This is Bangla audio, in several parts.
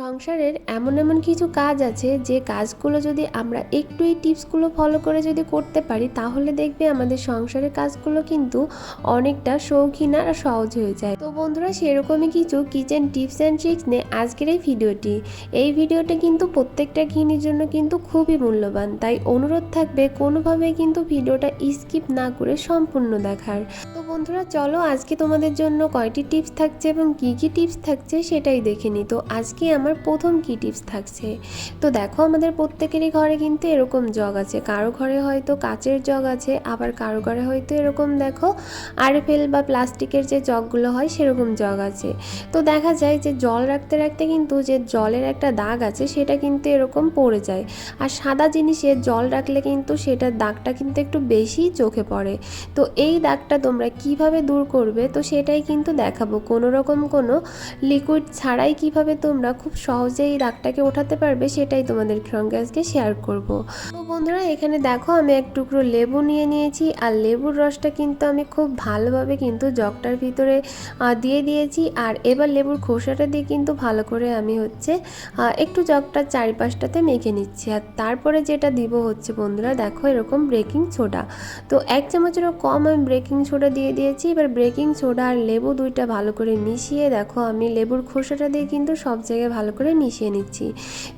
সংসারের এমন এমন কিছু কাজ আছে যে কাজগুলো যদি আমরা একটু এই টিপসগুলো ফলো করে যদি করতে পারি, তাহলে দেখবে আমাদের সংসারের কাজগুলো কিন্তু অনেকটা শৌখিন আর সহজ হয়ে যায়। তো বন্ধুরা, সেরকমই কিছু কিচেন টিপস অ্যান্ড ট্রিক্স নিয়ে আজকের এই ভিডিওটি। এই ভিডিওটা কিন্তু প্রত্যেকটা গৃহিণীর জন্য কিন্তু খুবই মূল্যবান। তাই অনুরোধ থাকবে কোনোভাবেই কিন্তু ভিডিওটা স্কিপ না করে সম্পূর্ণ দেখার। তো বন্ধুরা, চলো আজকে তোমাদের জন্য কয়টি টিপস থাকছে এবং কি কি টিপস থাকছে সেটাই দেখে নিই। তো আজকে আমার প্রথম কি টিপস থাকছে? তো দেখো আমাদের প্রত্যেকেরই ঘরে কিন্তু এরকম জগ আছে। কারও ঘরে হয়তো কাচের জগ আছে, আবার কারও ঘরে হয়তো এরকম দেখো আরএফএল বা প্লাস্টিকের যে জগগুলো হয় সেরকম জগ আছে। তো দেখা যায় যে জল রাখতে রাখতে কিন্তু যে জলের একটা দাগ আছে সেটা কিন্তু এরকম পড়ে যায়। আর সাদা জিনিসে জল রাখলে কিন্তু সেটার দাগটা কিন্তু একটু বেশি চোখে পড়ে। তো এই দাগটা তোমরা কীভাবে দূর করবে? তো সেটাই কিন্তু দেখাবো। কোনো রকম কোনো লিকুইড ছাড়াই কীভাবে তোমরা খুব সহজেই এই দাগটাকে ওঠাতে পারবে সেটাই তোমাদের সঙ্গে আজকে শেয়ার করব। তো বন্ধুরা, এখানে দেখো আমি এক টুকরো লেবু নিয়ে নিয়েছি, আর লেবুর রসটা কিন্তু আমি খুব ভালোভাবে কিন্তু জগটার ভিতরে দিয়ে দিয়েছি, আর এবার লেবুর খোসাটা দিয়ে কিন্তু ভালো করে আমি হচ্ছে একটু জগটার চারিপাশটাতে মেখে নিচ্ছি। আর তারপরে যেটা দিব হচ্ছে বন্ধুরা, দেখো এরকম ব্রেকিং সোডা তো এক চামচেরও কম আমি ব্রেকিং সোডা দিয়ে দিয়েছি, এবার ব্রেকিং সোডা আর লেবু দুইটা ভালো করে মিশিয়ে দেখো আমি লেবুর খোসাটা দিয়ে কিন্তু সব জায়গায় ভালো করে মিশিয়ে নিচ্ছি।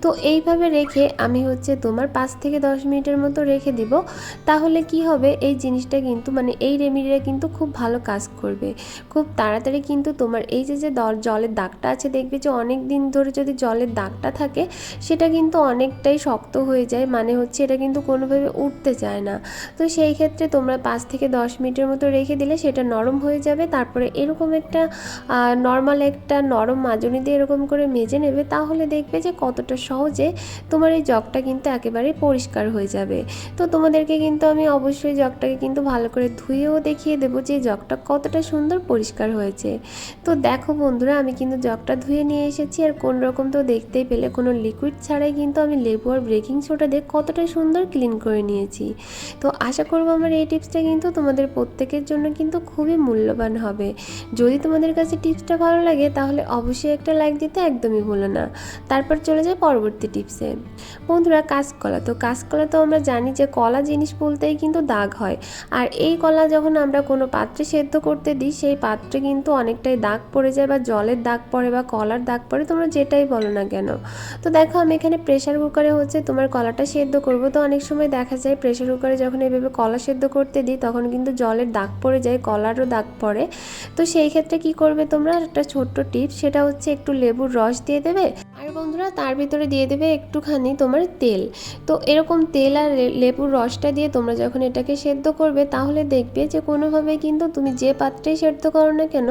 তো এইভাবে রেখে আমি হচ্ছে তোমার পাঁচ থেকে দশ মিনিটের মতো রেখে দিব। তাহলে কি হবে? এই জিনিসটা কিন্তু মানে এই রেমিডিটা কিন্তু খুব ভালো কাজ করবে। খুব তাড়াতাড়ি কিন্তু তোমার এই যে যে জলের দাগটা আছে, দেখবে যে অনেক দিন ধরে যদি জলের দাগটা থাকে, সেটা কিন্তু অনেকটাই শক্ত হয়ে যায়। মানে হচ্ছে এটা কিন্তু কোনোভাবে উঠতে চায় না। তো সেই ক্ষেত্রে তোমরা পাঁচ থেকে দশ মিনিটের মতো রেখে দিলে সেটা নরম হয়ে যাবে। তারপরে এরকম একটা নর্মাল একটা নরম মাজনি দিয়ে এরকম করে মেজে নেবে। তাহলে দেখবে যে কতটা সহজে তোমার এই জগটা কিন্তু একেবারে পরিষ্কার হয়ে যাবে। তো তোমাদেরকে কিন্তু আমি অবশ্যই জগটাকে কিন্তু ভালো করে ধুয়েও দেখিয়ে দেবো যে জগটা কতটা সুন্দর পরিষ্কার হয়েছে। তো দেখো বন্ধুরা, আমি কিন্তু জগটা ধুয়ে নিয়ে এসেছি আর কোন রকম তো দেখতেই পেলে কোনো লিকুইড ছাড়াই কিন্তু আমি লেবু আর বেকিং সোডা দিয়ে কতটা সুন্দর ক্লিন করে নিয়েছি। তো আশা করব আমার এই টিপসটা কিন্তু তোমাদের প্রত্যেকের জন্য কিন্তু খুবই মূল্যবান হবে। যদি তোমাদের কাছে টিপসটা ভালো লাগে, তাহলে অবশ্যই একটা লাইক দিতে একদমই ভুলো না। তারপর চলে যায় পরবর্তী টিপসে বন্ধুরা কাঁচকলা তো কাঁচকলা তো আমরা জানি যে কলা জিনিস বলতেই কিন্তু দাগ হয়। আর এই কলা যখন আমরা কোনো পাত্রে সেদ্ধ করতে দিই, সেই পাত্রে কিন্তু অনেকটাই দাগ পড়ে যায় বা জলের দাগ পড়ে বা কলার দাগ পড়ে, তোমরা যেটাই বলো না কেন। তো দেখো, আমি এখানে প্রেশার কুকারে হচ্ছে তোমার কলাটা সেদ্ধ করব। তো অনেক সময় দেখা যায় প্রেশার কুকারে যখন এভাবে কলা সেদ্ধ করতে দিই, তখন কিন্তু জলের দাগ পড়ে যায়, কলারও দাগ পড়ে। তো সেই ক্ষেত্রে কি করবে তোমরা? একটা ছোট্ট টিপস সেটা হচ্ছে একটু লেবুর রস দিয়ে দেবে আর বন্ধুরা তার ভিতরে দিয়ে দেবে একটুখানি তোমার তেল। তো এরকম তেল আর লেবুর রসটা দিয়ে তোমরা যখন এটাকে সেদ্ধ করবে, তাহলে দেখবে যে কোনোভাবে কিন্তু তুমি যে পাত্রেই সেদ্ধ করো না কেন,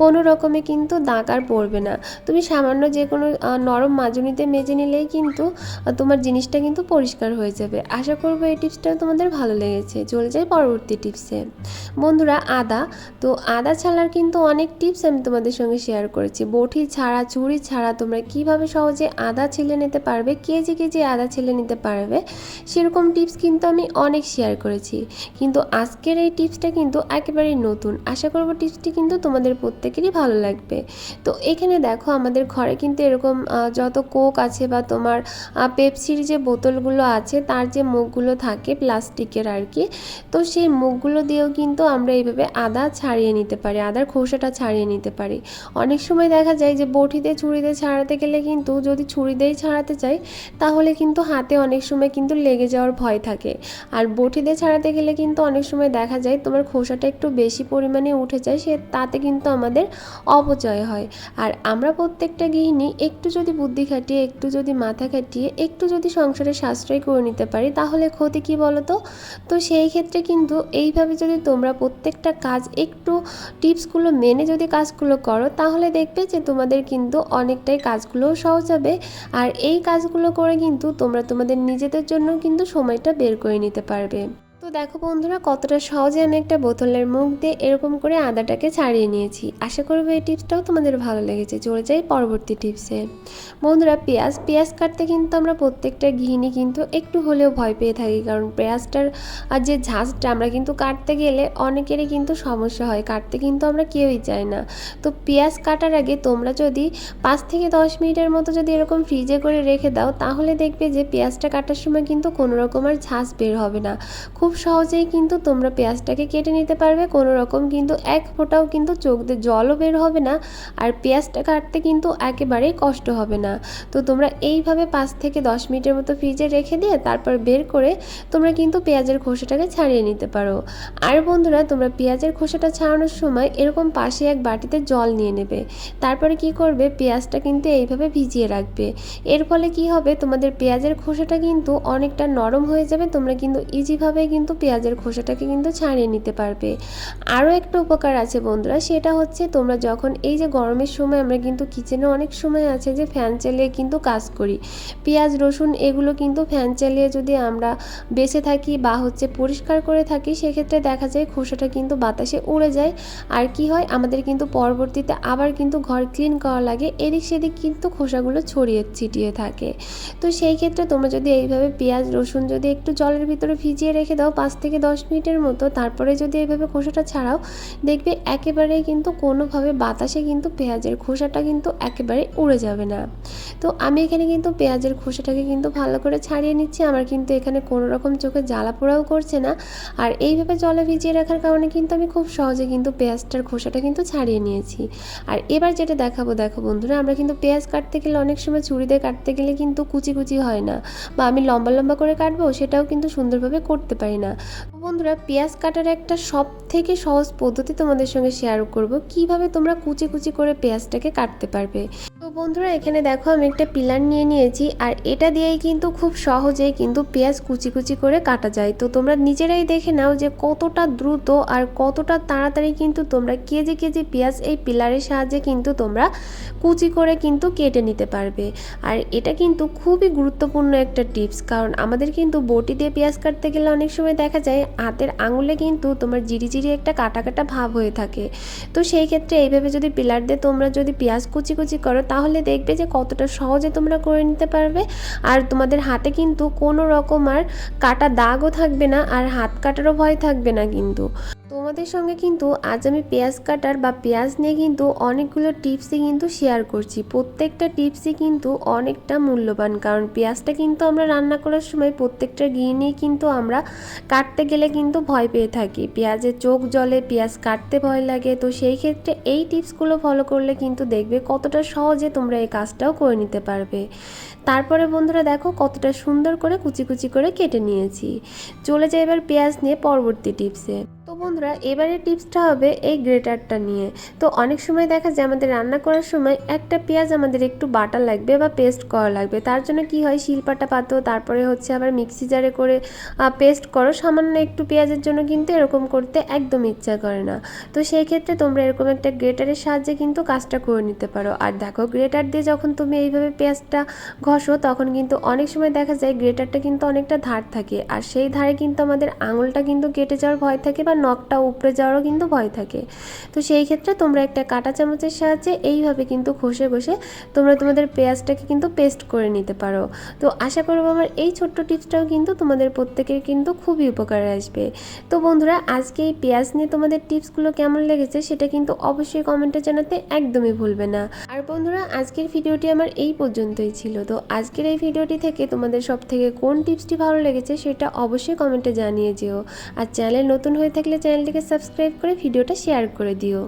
কোনো রকমে কিন্তু দাগ আর পড়বে না। তুমি সামান্য যে কোনো নরম মাজনিতে মেজে নিলেই কিন্তু তোমার জিনিসটা কিন্তু পরিষ্কার হয়ে যাবে। আশা করব এই টিপসটা তোমাদের ভালো লেগেছে। চলে যাই পরবর্তী টিপসে। বন্ধুরা, আদা। তো আদা ছাড়ার কিন্তু অনেক টিপস আমি তোমাদের সঙ্গে শেয়ার করেছি। বটি ছাড়া চুড়ি ছাড়া তোমরা কীভাবে সহজে আদা ছিলে নিতে পারবে, কেজি কেজি আদা ছিলে নিতে পারবে, সেরকম টিপস কিন্তু আমি অনেক শেয়ার করেছি। কিন্তু আজকের এই টিপসটা কিন্তু একেবারেই নতুন। আশা করব টিপসটি কিন্তু তোমাদের প্রত্যেকেরই ভালো লাগবে। তো এখানে দেখো আমাদের ঘরে কিন্তু এরকম যত কোক আছে বা তোমার পেপসির যে বোতলগুলো আছে, তার যে মুখগুলো থাকে প্লাস্টিকের আর কি তো সেই মুখগুলো দিয়েও কিন্তু আমরা এইভাবে আদা ছাড়িয়ে নিতে পারি, আদার খোসাটা ছাড়িয়ে নিতে পারি। অনেক সময় দেখা যায় যে বটিতে ছুরিতে ছাড়াতে গেলে কিন্তু যদি ছুরি দিয়েই ছাড়াতে চাই, তাহলে কিন্তু হাতে অনেক সময় কিন্তু লেগে যাওয়ার ভয় থাকে। আর বটি দিয়ে ছাড়াতে গেলে কিন্তু অনেক সময় দেখা যায় তোমার খোসাটা একটু বেশি পরিমাণে উঠে যায়, সে তাতে কিন্তু আমাদের অপচয় হয়। আর আমরা প্রত্যেকটা গৃহিণী একটু যদি বুদ্ধি খাটিয়ে, একটু যদি মাথা খাটিয়ে, একটু যদি সংসারে সাশ্রয় করে নিতে পারি, তাহলে ক্ষতি কি বলো তো তো সেই ক্ষেত্রে কিন্তু এইভাবে যদি তোমরা প্রত্যেকটা কাজ একটু টিপসগুলো মেনে যদি কাজগুলো করো, তাহলে দেখবে যে তোমাদের কিন্তু অনেকটাই কাজগুলোও সহজ হবে। আর এই কাজগুলো করে কিন্তু তোমরা তোমাদের নিজেদের জন্য কিন্তু সময়টা বের করে নিতে পারবে। তো দেখো বন্ধুরা, কতটা সহজে আমি একটা বোতলের মুখ দিয়ে এরকম করে আদাটাকে ছাড়িয়ে নিয়েছি। আশা করব এই টিপসটাও তোমাদের ভালো লেগেছে। চলে যাই পরবর্তী টিপসে। বন্ধুরা, পেঁয়াজ পেঁয়াজ কাটতে কিন্তু আমরা প্রত্যেকটা ঘিনি কিন্তু একটু হলেও ভয় পেয়ে থাকি, কারণ পেঁয়াজটার আর যে ঝাঁজটা আমরা কিন্তু কাটতে গেলে অনেকেরই কিন্তু সমস্যা হয়, কাটতে কিন্তু আমরা কেউই চাই না। তো পেঁয়াজ কাটার আগে তোমরা যদি পাঁচ থেকে দশ মিনিটের মতো যদি এরকম ফ্রিজে করে রেখে দাও, তাহলে দেখবে যে পেঁয়াজটা কাটার সময় কিন্তু কোনো রকম আর ঝাঁজ বের হবে না। খুব সহজেই কিন্তু তোমরা পেঁয়াজটাকে কেটে নিতে পারবে। কোনো রকম কিন্তু এক ফোঁটাও কিন্তু চোখ দিয়ে জলও বের হবে না আর পেঁয়াজটা কাটতে কিন্তু একেবারেই কষ্ট হবে না। তো তোমরা এইভাবে পাঁচ থেকে দশ মিনিটের মতো ফ্রিজে রেখে দিয়ে তারপর বের করে তোমরা কিন্তু পেঁয়াজের খোসাটাকে ছাড়িয়ে নিতে পারো। আর বন্ধুরা, তোমরা পেঁয়াজের খোসাটা ছাড়ানোর সময় এরকম পাশে এক বাটিতে জল নিয়ে নেবে। তারপরে কি করবে? পেঁয়াজটা কিন্তু এইভাবে ভিজিয়ে রাখবে। এর ফলে কি হবে? তোমাদের পেঁয়াজের খোসাটা কিন্তু অনেকটা নরম হয়ে যাবে। তোমরা কিন্তু ইজিভাবে কিন্তু পেঁয়াজের খোসাটাকে কিন্তু ছাড়িয়ে নিতে পারবে। আরও একটা উপকার আছে বন্ধুরা, সেটা হচ্ছে তোমরা যখন এই যে গরমের সময় আমরা কিন্তু কিচেনে অনেক সময় আছে যে ফ্যান চালিয়ে কিন্তু কাজ করি। পেঁয়াজ, রসুন এগুলো কিন্তু ফ্যান চালিয়ে যদি আমরা বেঁচে থাকি বা হচ্ছে পরিষ্কার করে থাকি, সেক্ষেত্রে দেখা যায় খোসাটা কিন্তু বাতাসে উড়ে যায়। আর কি হয়, আমাদের কিন্তু পরবর্তীতে আবার কিন্তু ঘর ক্লিন করা লাগে, এদিক সেদিক কিন্তু খোসাগুলো ছড়িয়ে ছিটিয়ে থাকে। তো সেই ক্ষেত্রে তোমরা যদি এইভাবে পেঁয়াজ, রসুন যদি একটু জলের ভিতরে ভিজিয়ে রেখে দাও পাঁচ থেকে দশ মিনিটের মতো, তারপরে যদি এভাবে খোসাটা ছাড়াও, দেখবে একেবারেই কিন্তু কোনোভাবে বাতাসে কিন্তু পেঁয়াজের খোসাটা কিন্তু একেবারে উড়ে যাবে না। তো আমি এখানে কিন্তু পেঁয়াজের খোসাটাকে কিন্তু ভালো করে ছাড়িয়ে নিচ্ছি। আমার কিন্তু এখানে কোনো রকম চোখে জ্বালা পোড়াও করছে না। আর এইভাবে জলে ভিজিয়ে রাখার কারণে কিন্তু আমি খুব সহজে কিন্তু পেঁয়াজটার খোসাটা কিন্তু ছাড়িয়ে নিয়েছি। আর এবার যেটা দেখাবো, দেখো বন্ধুরা, আমরা কিন্তু পেঁয়াজ কাটতে গেলে অনেক সময় ছুরি দিয়ে কাটতে গেলে কিন্তু কুচি কুচি হয় না। বা আমি লম্বা লম্বা করে কাটবো, সেটাও কিন্তু সুন্দরভাবে করতে পারি না। বন্ধুরা, পেঁয়াজ কাটার একটা সব থেকে সহজ পদ্ধতি তোমাদের সঙ্গে শেয়ার করব। কীভাবে তোমরা কুচি কুচি করে পেঁয়াজটাকে কাটতে পারবে? তো বন্ধুরা, এখানে দেখো আমি একটা পিলার নিয়ে নিয়েছি, আর এটা দিয়েই কিন্তু খুব সহজেই কিন্তু পেঁয়াজ কুচি কুচি করে কাটা যায়। তো তোমরা নিজেরাই দেখে নাও যে কতটা দ্রুত আর কতটা তাড়াতাড়ি কিন্তু তোমরা কেজি কেজি পেঁয়াজ এই পিলারের সাহায্যে কিন্তু তোমরা কুচি করে কিন্তু কেটে নিতে পারবে। আর এটা কিন্তু খুবই গুরুত্বপূর্ণ একটা টিপস, কারণ আমাদের কিন্তু বটি দিয়ে পেঁয়াজ কাটতে গেলে অনেক সময় দেখা যায় হাতের আঙুলে কিন্তু তোমার জিরি জিরি একটা কাটা কাটা ভাব হয়ে থাকে। তো সেই ক্ষেত্রে এইভাবে যদি পিলার দিয়ে তোমরা যদি পেঁয়াজ কুচি কুচি করো তাহলে দেখবে যে কতটা সহজে তোমরা করে নিতে পারবে। আর তোমাদের হাতে কিন্তু কোনো রকম আর কাটা দাগও থাকবে না, আর হাত কাটারও ভয় থাকবে না কিন্তু। তোমাদের সঙ্গে কিন্তু আজ আমি পেঁয়াজ কাটার বা পেঁয়াজ নিয়ে কিন্তু অনেকগুলো টিপসই কিন্তু শেয়ার করছি। প্রত্যেকটা টিপসই কিন্তু অনেকটা মূল্যবান, কারণ পেঁয়াজটা কিন্তু আমরা রান্না করার সময় প্রত্যেকটা গৃহিণী কিন্তু আমরা কাটতে গেলে কিন্তু ভয় পেয়ে থাকি। পেঁয়াজের চোখ জলে, পেঁয়াজ কাটতে ভয় লাগে। তো সেই ক্ষেত্রে এই টিপসগুলো ফলো করলে কিন্তু দেখবে কতটা সহজে তোমরা এই কাজটাও করে নিতে পারবে। তারপরে বন্ধুরা দেখো কতটা সুন্দর করে কুচি কুচি করে কেটে নিয়েছি। চলে যায় এবার পেঁয়াজ নিয়ে পরবর্তী টিপসে। বন্ধুরা, এবারে টিপসটা হবে এই গ্রেটারটা নিয়ে। তো অনেক সময় দেখা যায় আমাদের রান্না করার সময় একটা পেঁয়াজ আমাদের একটু বাটা লাগবে বা পেস্ট করা লাগবে। তার জন্য কি হয়? শিলপাটা পাতো, তারপরে হচ্ছে আবার মিক্সি জারে করে পেস্ট করো। সামান্য একটু পেঁয়াজের জন্য কিন্তু এরকম করতে একদম ইচ্ছা করে না। তো সেই ক্ষেত্রে তোমরা এরকম একটা গ্রেটারের সাহায্যে কিন্তু কাজটা করে নিতে পারো। আর দেখো, গ্রেটার দিয়ে যখন তুমি এইভাবে পেঁয়াজটা ঘষো, তখন কিন্তু অনেক সময় দেখা যায় গ্রেটারটা কিন্তু অনেকটা ধার থাকে। আর সেই ধারে কিন্তু আমাদের আঙুলটা কিন্তু কেটে যাওয়ার ভয় থাকে বা নখটা উপড়ে যাওয়ারও কিন্তু ভয় থাকে। তো সেই ক্ষেত্রে তোমরা একটা কাঁটা চামচের সাহায্যে এইভাবে কিন্তু ঘষে ঘষে তোমরা তোমাদের পেঁয়াজটাকে কিন্তু পেস্ট করে নিতে পারো। তো আশা করব আমার এই ছোট্ট টিপসটাও কিন্তু তোমাদের প্রত্যেকের কিন্তু খুবই উপকারে আসবে। তো বন্ধুরা, আজকে এই পেঁয়াজ নিয়ে তোমাদের টিপসগুলো কেমন লেগেছে সেটা কিন্তু অবশ্যই কমেন্টে জানাতে একদমই ভুলবে না। আর বন্ধুরা, আজকের ভিডিওটি আমার এই পর্যন্তই ছিল। তো আজকের এই ভিডিওটি থেকে তোমাদের সব থেকে কোন টিপসটি ভালো লেগেছে সেটা অবশ্যই কমেন্টে জানিয়ে যেও। আর চ্যানেল নতুন হয়ে চ্যানেলটিকে সাবস্ক্রাইব করে ভিডিওটা শেয়ার করে দিও।